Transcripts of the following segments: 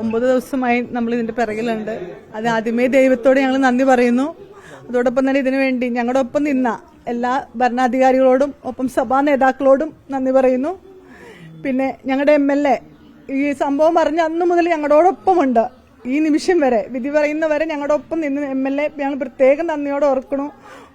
ഒമ്പത് ദിവസമായി നമ്മൾ ഇതിന്റെ പിറകിലുണ്ട്. അത് ആദ്യമേ ദൈവത്തോട് ഞങ്ങൾ നന്ദി പറയുന്നു. അതോടൊപ്പം തന്നെ ഇതിനു വേണ്ടി ഞങ്ങളുടെ ഒപ്പം നിന്ന എല്ലാ ഭരണാധികാരികളോടും ഒപ്പം സഭാ നേതാക്കളോടും നന്ദി പറയുന്നു. പിന്നെ ഞങ്ങളുടെ എം എൽ എ ഈ സംഭവം അറിഞ്ഞ അന്നു മുതൽ ഞങ്ങളോടൊപ്പമുണ്ട്. ഈ നിമിഷം വരെ വിധി പറയുന്നവരെ ഞങ്ങളുടെ ഒപ്പം നിന്ന് എം എൽ എ ഞങ്ങൾ പ്രത്യേകം നന്ദിയോടെ ഓർക്കണു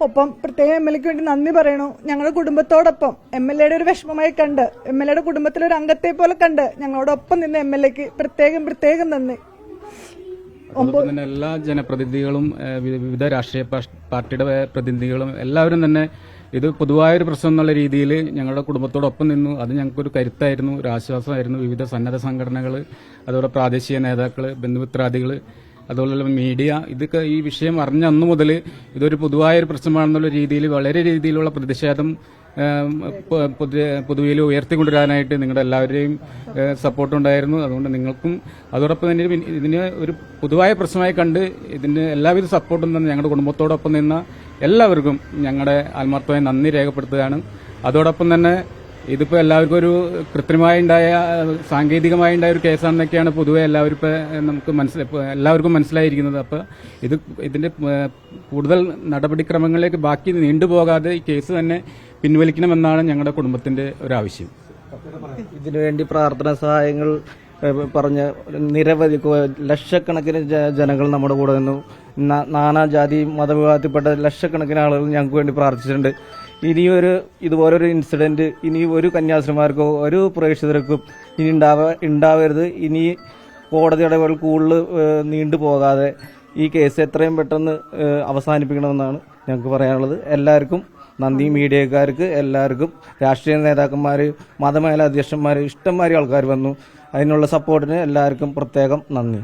ഒപ്പം പ്രത്യേകം എം എൽ എക്ക് വേണ്ടി നന്ദി പറയണു. ഞങ്ങളുടെ കുടുംബത്തോടൊപ്പം എം എൽ എയുടെ ഒരു വിഷമമായി കണ്ട് എം എൽ എയുടെ കുടുംബത്തിലെ ഒരു അംഗത്തെ പോലെ കണ്ട് ഞങ്ങളോടൊപ്പം നിന്ന് എം എൽ എക്ക് പ്രത്യേകം പ്രത്യേകം നന്ദി. അതോടൊപ്പം തന്നെ എല്ലാ ജനപ്രതിനിധികളും വിവിധ രാഷ്ട്രീയ പാർട്ടിയുടെ പ്രതിനിധികളും എല്ലാവരും തന്നെ ഇത് പൊതുവായൊരു പ്രശ്നം എന്നുള്ള രീതിയിൽ ഞങ്ങളുടെ കുടുംബത്തോടൊപ്പം നിന്നു. അത് ഞങ്ങൾക്കൊരു കരുത്തായിരുന്നു ഒരു ആശ്വാസമായിരുന്നു. വിവിധ സന്നദ്ധ സംഘടനകൾ അതുപോലെ പ്രാദേശിക നേതാക്കൾ ബന്ധുമിത്രാദികൾ അതുപോലെ മീഡിയ ഇതൊക്കെ ഈ വിഷയം അറിഞ്ഞ അന്ന് മുതൽ ഇതൊരു പൊതുവായൊരു പ്രശ്നമാണെന്നുള്ള രീതിയിൽ വളരെ രീതിയിലുള്ള പ്രതിഷേധം ഏം, പൊ- പൊതു- പൊതുവിൽ ഉയർത്തിക്കൊണ്ടുവരാനായിട്ട് നിങ്ങളുടെ എല്ലാവരുടെയും സപ്പോർട്ടുണ്ടായിരുന്നു. അതുകൊണ്ട് നിങ്ങൾക്കും അതോടൊപ്പം തന്നെ ഇത് ഇതിന് ഒരു പൊതുവായ പ്രശ്നമായി കണ്ട് ഇതിന് എല്ലാവിധ സപ്പോർട്ടും തന്നെ ഞങ്ങളുടെ കുടുംബത്തോടൊപ്പം നിന്ന എല്ലാവർക്കും ഞങ്ങളുടെ ആത്മാർത്ഥമായ നന്ദി രേഖപ്പെടുത്തുകയാണ്. അതോടൊപ്പം തന്നെ ഇതിപ്പോൾ എല്ലാവർക്കും ഒരു കൃത്രിമമായി ഉണ്ടായ സാങ്കേതികമായി ഉണ്ടായ ഒരു കേസാണെന്നൊക്കെയാണ് പൊതുവെ എല്ലാവരും ഇപ്പോൾ നമുക്ക് മനസ്സിലായി എല്ലാവർക്കും മനസ്സിലായിരിക്കുന്നത്. അപ്പോൾ ഇത് ഇതിന്റെ കൂടുതൽ നടപടിക്രമങ്ങളിലേക്ക് ബാക്കി നീണ്ടുപോകാതെ ഈ കേസ് തന്നെ പിൻവലിക്കണമെന്നാണ് ഞങ്ങളുടെ കുടുംബത്തിന്റെ ഒരു ആവശ്യം. ഇതിനുവേണ്ടി പ്രാർത്ഥന സഹായങ്ങൾ പറഞ്ഞ നിരവധി ലക്ഷക്കണക്കിന് ജനങ്ങൾ നമ്മുടെ കൂടെ നിന്നു. നാനാജാതി മതവിഭാഗത്തിൽപ്പെട്ട ലക്ഷക്കണക്കിന് ആളുകൾ ഞങ്ങൾക്ക് വേണ്ടി പ്രാർത്ഥിച്ചിട്ടുണ്ട്. ഇനിയൊരു ഇതുപോലൊരു ഇൻസിഡന്റ് ഇനി ഒരു കന്യാസ്ത്രീമാർക്കോ ഒരു പ്രേക്ഷിതർക്കും ഇനി ഉണ്ടാവ ഉണ്ടാവരുത്. ഇനി കോടതി ഇടപെടൽ കൂടുതൽ നീണ്ടു പോകാതെ ഈ കേസ് എത്രയും പെട്ടെന്ന് അവസാനിപ്പിക്കണമെന്നാണ് ഞങ്ങൾക്ക് പറയാനുള്ളത്. എല്ലാവർക്കും നന്ദി. മീഡിയക്കാർക്ക് എല്ലാവർക്കും രാഷ്ട്രീയ നേതാക്കന്മാർ മതമേല അധ്യക്ഷന്മാർ ഇഷ്ടംമാതിരി ആൾക്കാർ വന്നു. അതിനുള്ള സപ്പോർട്ടിന് എല്ലാവർക്കും പ്രത്യേകം നന്ദി.